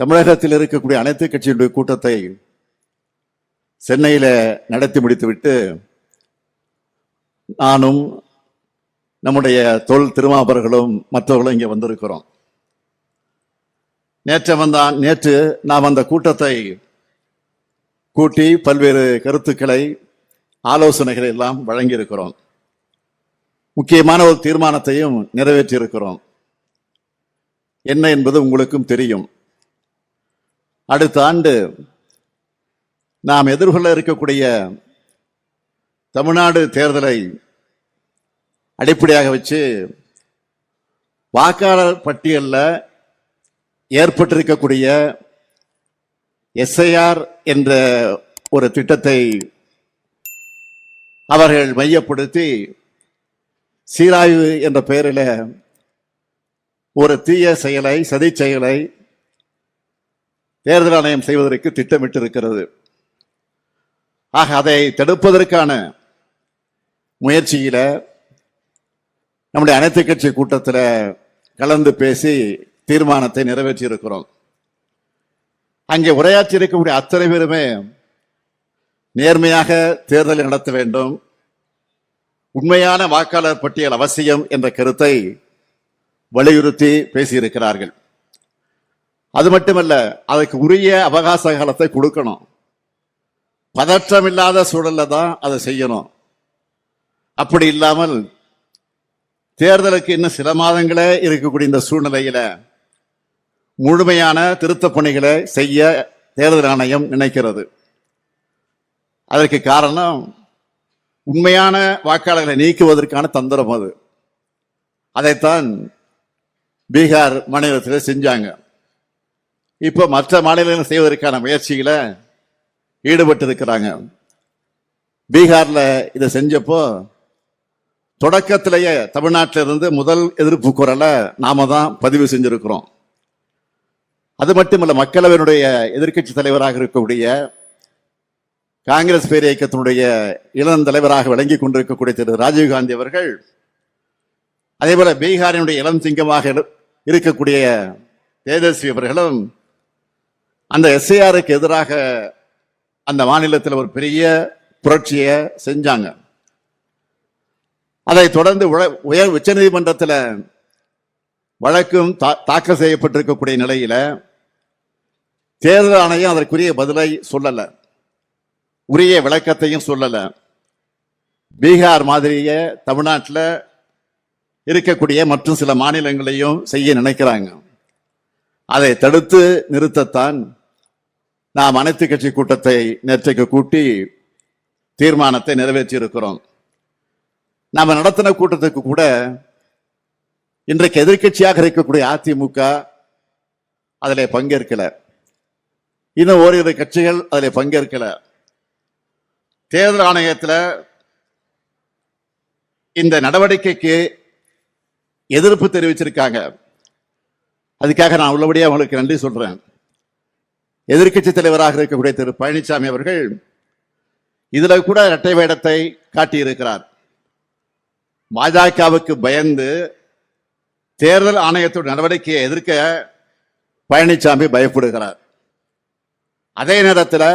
தமிழகத்தில் இருக்கக்கூடிய அனைத்து கட்சியினுடைய கூட்டத்தை சென்னையில் நடத்தி முடித்துவிட்டு நானும் நம்முடைய தொல் திருமாபர்களும் மற்றவர்களும் இங்கே வந்திருக்கிறோம். நேற்று வந்தான் நேற்று நாம் அந்த கூட்டத்தை கூட்டி பல்வேறு கருத்துக்களை ஆலோசனைகளை எல்லாம் வழங்கியிருக்கிறோம். முக்கியமான ஒரு தீர்மானத்தையும் நிறைவேற்றியிருக்கிறோம். என்ன என்பது உங்களுக்கும் தெரியும். அடுத்த ஆண்டு நாம் எதிர்கொள்ள இருக்கக்கூடிய தமிழ்நாடு தேர்தலை அடிப்படையாக வச்சு வாக்காளர் பட்டியலில் ஏற்பட்டிருக்கக்கூடிய எஸ்ஐஆர் என்ற ஒரு திட்டத்தை அவர்கள் மையப்படுத்தி சீராய்வு என்ற பெயரில் ஒரு தீய செயலை சதி செயலை தேர்தல் ஆணையம் செய்வதற்கு திட்டமிட்டிருக்கிறது. ஆக அதை தடுப்பதற்கான முயற்சியில நம்முடைய அனைத்து கட்சி கூட்டத்தில் கலந்து பேசி தீர்மானத்தை நிறைவேற்றி இருக்கிறோம் அங்கே உரையாற்றி இருக்கக்கூடிய அத்தனை பேருமே நேர்மையாக தேர்தலை நடத்த வேண்டும். உண்மையான வாக்காளர் பட்டியல் அவசியம் என்ற கருத்தை வலியுறுத்தி பேசியிருக்கிறார்கள். அது மட்டுமல்ல அதுக்கு உரிய அவகாச காலத்தை கொடுக்கணும். பதற்றம் இல்லாத சூழல்ல தான் அதை செய்யணும். அப்படி இல்லாமல் தேர்தலுக்கு இன்னும் சில மாதங்களே இருக்கக்கூடிய இந்த சூழ்நிலையில முழுமையான திருத்தப் பணிகளை செய்ய தேர்தல் ஆணையம் நினைக்கிறது. அதற்கு காரணம் உண்மையான வாக்காளர்களை நீக்குவதற்கான தந்திரம் அது. அதைத்தான் பீகார் மாநிலத்தில் செஞ்சாங்க. இப்போ மற்ற மாநிலங்கள் செய்வதற்கான முயற்சியில் ஈடுபட்டு இருக்கிறாங்க பீகாரில் இதை செஞ்சப்போ தொடக்கத்திலேயே தமிழ்நாட்டிலிருந்து முதல் எதிர்ப்பு குரலை நாம தான் பதிவு செஞ்சிருக்கிறோம். அது மட்டும் இல்லை மக்களவையினுடைய எதிர்க்கட்சி தலைவராக இருக்கக்கூடிய காங்கிரஸ் பேர் இயக்கத்தினுடைய இளம் தலைவராக விளங்கி கொண்டிருக்கக்கூடிய திரு. ராஜீவ்காந்தி அவர்கள் அதே போல பீகாரினுடைய இளம் சிங்கமாக இருக்கக்கூடிய தேஜஸ்வி அவர்களும் அந்த எஸ்ஐஆருக்கு எதிராக அந்த மாநிலத்தில் ஒரு பெரிய புரட்சியை செஞ்சாங்க. அதை தொடர்ந்து உழ- உயர் உச்சநீதிமன்றத்தில் வழக்கும் தா- தாக்கல் செய்யப்பட்டிருக்கக்கூடிய நிலையில் தேர்தல் ஆணையம் அதற்குரிய பதிலை சொல்லலை. உரிய விளக்கத்தையும் சொல்லலை. பீகார் மாதிரியே தமிழ்நாட்டில் இருக்கக்கூடிய மற்றும் சில மாநிலங்களையும் செய்ய நினைக்கிறாங்க. அதை தடுத்து நிறுத்தத்தான் நாம் அனைத்து கட்சி கூட்டத்தை நேற்றைக்கு கூட்டி தீர்மானத்தை நிறைவேற்றி இருக்கிறோம் நாம நடத்தின கூட்டத்துக்கு கூட இன்றைக்கு எதிர்க்கட்சியாக இருக்கக்கூடிய அதிமுக அதில் பங்கேற்கல. இன்னும் ஓரிரு கட்சிகள் அதில் பங்கேற்கல. தேர்தல் ஆணையத்தில் இந்த நடவடிக்கைக்கு எதிர்ப்பு தெரிவிச்சிருக்காங்க. அதுக்காக நான் உள்ளபடியாக அவங்களுக்கு நன்றி சொல்றேன். எதிர்க்கட்சி தலைவராக இருக்கக்கூடிய திரு பழனிசாமி அவர்கள் இதுல கூட இரட்டை வேடத்தை காட்டியிருக்கிறார். பாஜகவுக்கு பயந்து தேர்தல் ஆணையத்தோட நடவடிக்கையை எதிர்க்க பழனிசாமி பயப்படுகிறார். அதே நேரத்தில்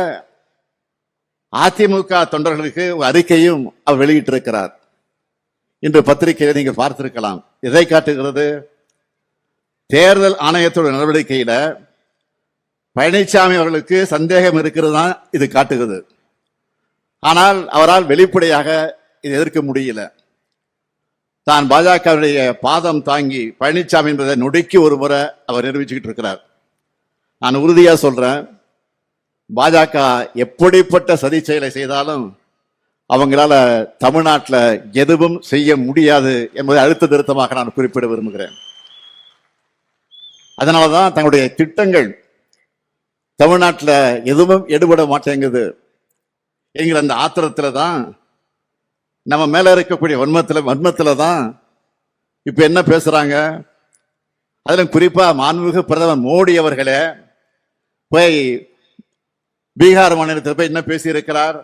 அதிமுக தொண்டர்களுக்கு அறிக்கையும் அவர் வெளியிட்டிருக்கிறார். இன்று பத்திரிகையில் நீங்கள் பார்த்திருக்கலாம். எதை காட்டுகிறது? தேர்தல் ஆணையத்தோட நடவடிக்கையில பழனிசாமி அவர்களுக்கு சந்தேகம் இருக்கிறது தான் இது காட்டுகிறது. ஆனால் அவரால் வெளிப்படையாக இதை எதிர்க்க முடியல. தான் பாஜகவுடைய பாதம் தாங்கி பழனிசாமி என்பதை நொடிக்கு ஒரு முறை அவர் நிரூபிச்சுக்கிட்டு இருக்கிறார். நான் உறுதியாக சொல்றேன் பாஜக எப்படிப்பட்ட சதி செயலை செய்தாலும் அவங்களால தமிழ்நாட்டில் எதுவும் செய்ய முடியாது என்பதை அழுத்த திருத்தமாக நான் குறிப்பிட விரும்புகிறேன். அதனாலதான் தங்களுடைய திட்டங்கள் தமிழ்நாட்டில் எதுவும் எடுபட மாட்டேங்குது. என்கிற அந்த ஆத்திரத்தில் தான் நம்ம மேலே இருக்கக்கூடிய வன்மத்தில் வன்மத்தில் தான் இப்போ என்ன பேசுகிறாங்க அதிலும் குறிப்பாக மாண்புமிகு பிரதமர் மோடி அவர்களே போய் பீகார் மாநிலத்தில் போய் என்ன பேசியிருக்கிறார்?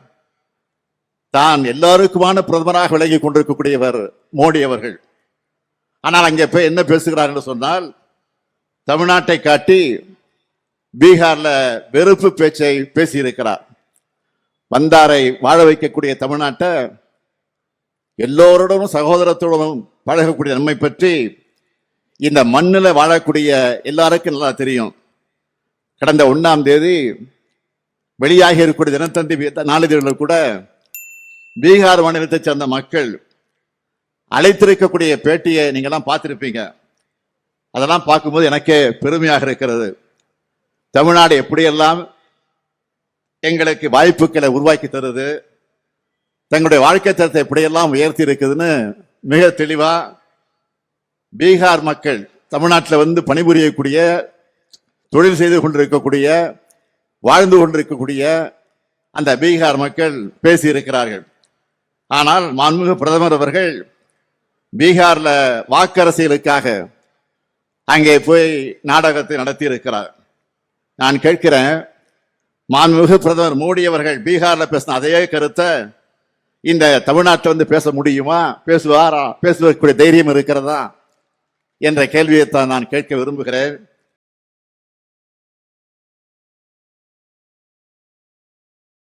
தான் எல்லாருக்குமான பிரதமராக விளங்கி கொண்டிருக்கக்கூடியவர் மோடி அவர்கள். ஆனால் அங்கே போய் என்ன பேசுகிறார் என்று சொன்னால் தமிழ்நாட்டை காட்டி பீகார்ல வெறுப்பு பேச்சை பேசியிருக்கிறார். வந்தாரை வாழ வைக்கக்கூடிய தமிழ்நாட்டை எல்லோருடனும் சகோதரத்துடனும் பழகக்கூடிய நன்மை பற்றி இந்த மண்ணில் வாழக்கூடிய எல்லாருக்கும் நல்லா தெரியும். கடந்த ஒன்றாம் தேதி வெளியாகி இருக்கக்கூடிய தினத்தந்தி வி- நாளிதழ்கள் கூட பீகார் மாநிலத்தைச் சேர்ந்த மக்கள் அழைத்திருக்கக்கூடிய பேட்டியை நீங்கள்லாம் பார்த்துருப்பீங்க. அதெல்லாம் பார்க்கும்போது எனக்கே பெருமையாக இருக்கிறது. தமிழ்நாடு எப்படியெல்லாம் எங்களுக்கு வாய்ப்புகளை உருவாக்கி தருது தங்களுடைய வாழ்க்கை தரத்தை எப்படியெல்லாம் உயர்த்தி இருக்குதுன்னு மிக தெளிவாக பீகார் மக்கள் தமிழ்நாட்டில் வந்து பணிபுரியக்கூடிய தொழில் செய்து கொண்டிருக்கக்கூடிய வாழ்ந்து கொண்டிருக்கக்கூடிய அந்த பீகார் மக்கள் பேசியிருக்கிறார்கள். ஆனால் மாண்புமிகு பிரதமர் அவர்கள் பீகாரில் வாக்கரசியலுக்காக அங்கே போய் நாடகத்தை நடத்தி இருக்கிறார் நான் கேட்கிறேன் மாண்புமிகு பிரதமர் மோடி அவர்கள் பீகாரில் பேசின அதே கருத்தை இந்த தமிழ்நாட்டில் வந்து பேச முடியுமா? பேசுவாரா? பேசுவதற்குரிய தைரியம் இருக்கிறதா? என்ற கேள்வியைத்தான் நான் கேட்க விரும்புகிறேன்.